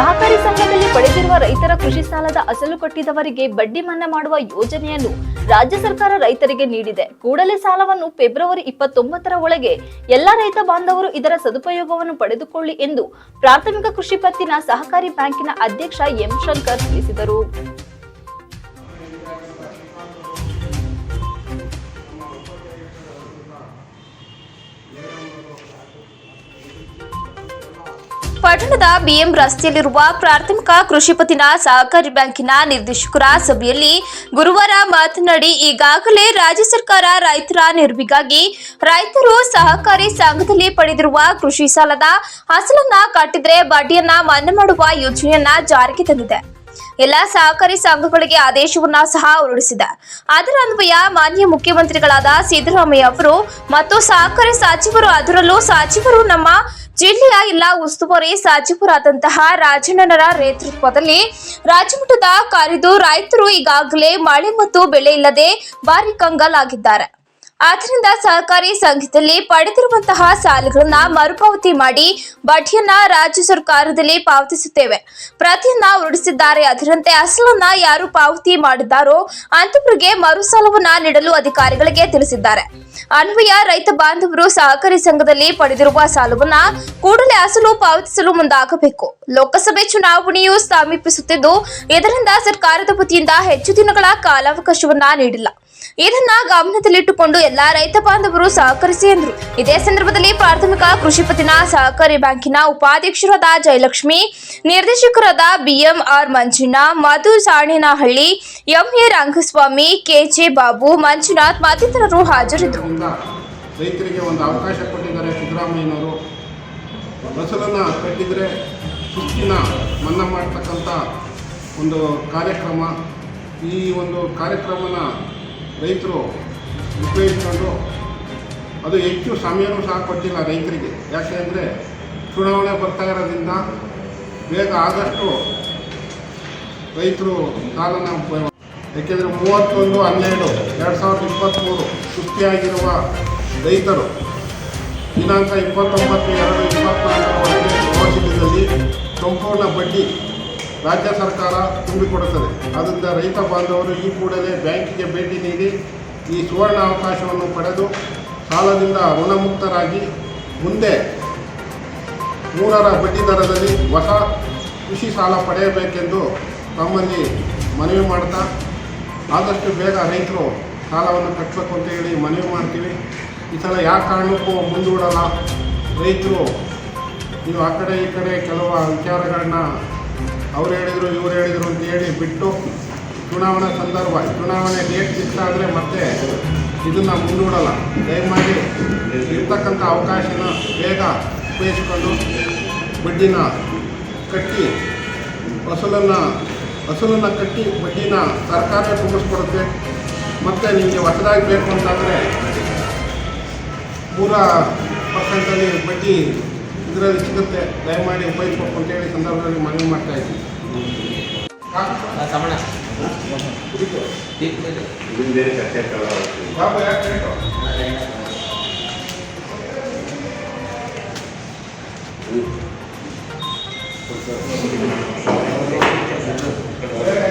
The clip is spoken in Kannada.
ಸಹಕಾರಿ ಸಂಘದಲ್ಲಿ ಪಡೆದಿರುವ ರೈತರ ಕೃಷಿ ಸಾಲದ ಅಸಲು ಕಟ್ಟಿದವರಿಗೆ ಬಡ್ಡಿ ಮನ್ನಾ ಮಾಡುವ ಯೋಜನೆಯನ್ನು ರಾಜ್ಯ ಸರ್ಕಾರ ರೈತರಿಗೆ ನೀಡಿದೆ. ಕೂಡಲೇ ಸಾಲವನ್ನು ಫೆಬ್ರವರಿ ಇಪ್ಪತ್ತೊಂಬತ್ತರ ಒಳಗೆ ಎಲ್ಲ ರೈತ ಬಾಂಧವರು ಇದರ ಸದುಪಯೋಗವನ್ನು ಪಡೆದುಕೊಳ್ಳಿ ಎಂದು ಪ್ರಾಥಮಿಕ ಕೃಷಿ ಪತ್ತಿನ ಸಹಕಾರಿ ಬ್ಯಾಂಕಿನ ಅಧ್ಯಕ್ಷ ಎಂ ಶಂಕರ್ ತಿಳಿಸಿದರು. ಪಟ್ಟಣದ ಬಿಎಂ ರಸ್ತೆಯಲ್ಲಿರುವ ಪ್ರಾಥಮಿಕ ಕೃಷಿ ಪತ್ತಿನ ಸಹಕಾರಿ ಬ್ಯಾಂಕಿನ ನಿರ್ದೇಶಕರ ಸಭೆಯಲ್ಲಿ ಗುರುವಾರ ಮಾತನಾಡಿ, ಈಗಾಗಲೇ ರಾಜ್ಯ ಸರ್ಕಾರ ರೈತರ ನೆರವಿಗಾಗಿ ರೈತರು ಸಹಕಾರಿ ಸಂಘದಲ್ಲಿ ಪಡೆದಿರುವ ಕೃಷಿ ಸಾಲದ ಅಸಲನ್ನ ಕಟ್ಟಿದ್ರೆ ಬಡ್ಡಿಯನ್ನ ಮನ್ನಾ ಮಾಡುವ ಯೋಜನೆಯನ್ನ ಜಾರಿಗೆ ತಂದಿದೆ. ಎಲ್ಲ ಸಹಕಾರಿ ಸಂಘಗಳಿಗೆ ಆದೇಶವನ್ನ ಸಹ ಹೊರಡಿಸಿದೆ. ಅದರ ಅನ್ವಯ ಮಾನ್ಯ ಮುಖ್ಯಮಂತ್ರಿಗಳಾದ ಸಿದ್ದರಾಮಯ್ಯ ಅವರು ಮತ್ತು ಸಹಕಾರಿ ಸಚಿವರು ಅದರಲ್ಲೂ ಸಚಿವರು ನಮ್ಮ ಜಿಲ್ಲೆಯ ಎಲ್ಲಾ ಉಸ್ತುವಾರಿ ಸಚಿವರಾದಂತಹ ರಾಜಣ್ಣನರ ನೇತೃತ್ವದಲ್ಲಿ ರಾಜ್ಯಮಟ್ಟದ ಕಾರಿದು ರೈತರು ಈಗಾಗಲೇ ಮಳೆ ಮತ್ತು ಬೆಳೆ ಇಲ್ಲದೆ ಭಾರಿ ಕಂಗಾಲಾಗಿದ್ದಾರೆ. ಆದ್ದರಿಂದ ಸಹಕಾರಿ ಸಂಘದಲ್ಲಿ ಪಡೆದಿರುವಂತಹ ಸಾಲಗಳನ್ನ ಮರುಪಾವತಿ ಮಾಡಿ ಬಡ್ಡಿಯನ್ನ ರಾಜ್ಯ ಸರ್ಕಾರದಲ್ಲಿ ಪಾವತಿಸುತ್ತೇವೆ. ಪ್ರತಿಯನ್ನ ಹೊರಡಿಸಿದ್ದಾರೆ ಅದರಂತೆ ಅಸಲನ್ನ ಯಾರು ಪಾವತಿ ಮಾಡಿದ್ದಾರೋ ಅಂತವರಿಗೆ ಮರು ಸಾಲವನ್ನ ನೀಡಲು ಅಧಿಕಾರಿಗಳಿಗೆ ತಿಳಿಸಿದ್ದಾರೆ. ಅನ್ವಯ ರೈತ ಬಾಂಧವರು ಸಹಕಾರಿ ಸಂಘದಲ್ಲಿ ಪಡೆದಿರುವ ಸಾಲವನ್ನ ಕೂಡಲೇ ಅಸಲು ಪಾವತಿಸಲು ಮುಂದಾಗಬೇಕು. ಲೋಕಸಭೆ ಚುನಾವಣೆಯು ಸಮೀಪಿಸುತ್ತಿದ್ದು, ಇದರಿಂದ ಸರ್ಕಾರದ ವತಿಯಿಂದ ಹೆಚ್ಚು ದಿನಗಳ ಕಾಲಾವಕಾಶವನ್ನ ನೀಡಿಲ್ಲ. ಇದನ್ನ ಗಮನದಲ್ಲಿಟ್ಟುಕೊಂಡು ಎಲ್ಲಾ ರೈತ ಬಾಂಧವರು ಸಹಕರಿಸಿ ಎಂದರು ಇದೇ ಸಂದರ್ಭದಲ್ಲಿ ಪ್ರಾಥಮಿಕ ಕೃಷಿ ಪತ್ತಿನ ಸಹಕಾರಿ ಬ್ಯಾಂಕಿನ ಉಪಾಧ್ಯಕ್ಷರಾದ ಜಯಲಕ್ಷ್ಮಿ, ನಿರ್ದೇಶಕರಾದ BMR Manjunna Madhu Saninahalli MA Rangaswamy, KJ Babu, Manjunath ಮತ್ತಿತರರು ಹಾಜರಿದ್ದರು. ರೈತರಿಗೆ ಒಂದು ಅವಕಾಶ ಕೊಟ್ಟಿದ್ದಾರೆ ಸಿದ್ದರಾಮಯ್ಯನವರು. ಫಸಲನ್ನು ಕಟ್ಟಿದರೆ ಸುತ್ತಿನ ಮನ್ನಾ ಮಾಡ್ತಕ್ಕಂಥ ಒಂದು ಕಾರ್ಯಕ್ರಮ. ಈ ಒಂದು ಕಾರ್ಯಕ್ರಮನ ರೈತರು ಉಪಯೋಗಿಸ್ಕೊಂಡು ಅದು ಹೆಚ್ಚು ಸಮಯನೂ ಸಹ ಕೊಟ್ಟಿಲ್ಲ ರೈತರಿಗೆ. ಯಾಕೆ ಅಂದರೆ ಚುನಾವಣೆ ಬರ್ತಾ ಇರೋದ್ರಿಂದ ಬೇಗ ಆದಷ್ಟು ರೈತರು ಸಾಲನ ಉಪಯೋಗ ಮೂವತ್ತೊಂದು, ಹನ್ನೆರಡು, ಎರಡು ಸಾವಿರದ ಇಪ್ಪತ್ತ್ಮೂರು ಸುಸ್ತಿಯಾಗಿರುವ ರೈತರು ದಿನಾಂಕ ಇಪ್ಪತ್ತೊಂಬತ್ತು, ಎರಡು ಇಪ್ಪತ್ತ್ನಾಲ್ಕರವರೆಗೆ ಸಂಪೂರ್ಣ ಬಡ್ಡಿ ರಾಜ್ಯ ಸರ್ಕಾರ ತುಂಬಿಕೊಡುತ್ತದೆ. ಆದ್ದರಿಂದ ರೈತ ಬಾಂಧವರು ಈ ಕೂಡಲೇ ಬ್ಯಾಂಕಿಗೆ ಭೇಟಿ ನೀಡಿ ಈ ಸುವರ್ಣ ಅವಕಾಶವನ್ನು ಪಡೆದು ಸಾಲದಿಂದ ಋಣಮುಕ್ತರಾಗಿ ಮುಂದೆ ಮೂರರ ಬಡ್ಡಿ ದರದಲ್ಲಿ ಹೊಸ ಕೃಷಿ ಸಾಲ ಪಡೆಯಬೇಕೆಂದು ತಮ್ಮಲ್ಲಿ ಮನವಿ ಮಾಡ್ತಾ ಆದಷ್ಟು ಬೇಗ ರೈತರು ಸಾಲವನ್ನು ಕಟ್ಟಬೇಕು ಅಂತ ಹೇಳಿ ಮನವಿ ಮಾಡ್ತೀವಿ. ಈ ಸಲ ಯಾವ ಕಾರಣಕ್ಕೂ ಮುಂದೂಡಲ್ಲ. ರೈತರು, ನೀವು ಆ ಕಡೆ ಈ ಕಡೆ ಕೆಲವು ವಿಚಾರಗಳನ್ನ ಅವ್ರು ಹೇಳಿದರು, ಇವ್ರು ಹೇಳಿದರು ಅಂತ ಹೇಳಿ ಬಿಟ್ಟು ಚುನಾವಣಾ ಸಂದರ್ಭ, ಚುನಾವಣೆ ಡೇಟ್ ಫಿಕ್ಸ್ ಆದರೆ ಮತ್ತೆ ಇದನ್ನು ಮುಂದೂಡಲ್ಲ. ದಯಮಾಡಿ ಇರ್ತಕ್ಕಂಥ ಅವಕಾಶನ ಬೇಗ ಉಪಯೋಗಿಸ್ಕೊಂಡು ಬಡ್ಡಿನ ಕಟ್ಟಿ, ಫಸಲನ್ನು ಫಸಲನ್ನು ಕಟ್ಟಿ ಬಡ್ಡಿನ ಸರ್ಕಾರ ತುಂಬಿಸ್ಕೊಡುತ್ತೆ. ಮತ್ತು ನಿಮಗೆ ಹೊಸದಾಗಿ ಬೇಕು ಅಂತಂದರೆ ಮೂರ ಪರ್ಸೆಂಟಲ್ಲಿ ಬಡ್ಡಿ ಇದರಲ್ಲಿ ಸಿಗುತ್ತೆ. ದಯಮಾಡಿ ಉಪಯೋಗಿಸ್ಬೇಕು ಅಂತೇಳಿ ಸಂದರ್ಭದಲ್ಲಿ ಮನವಿ ಮಾಡ್ತಾ ಇದ್ದೀನಿ. Thank ಇದನ್ನ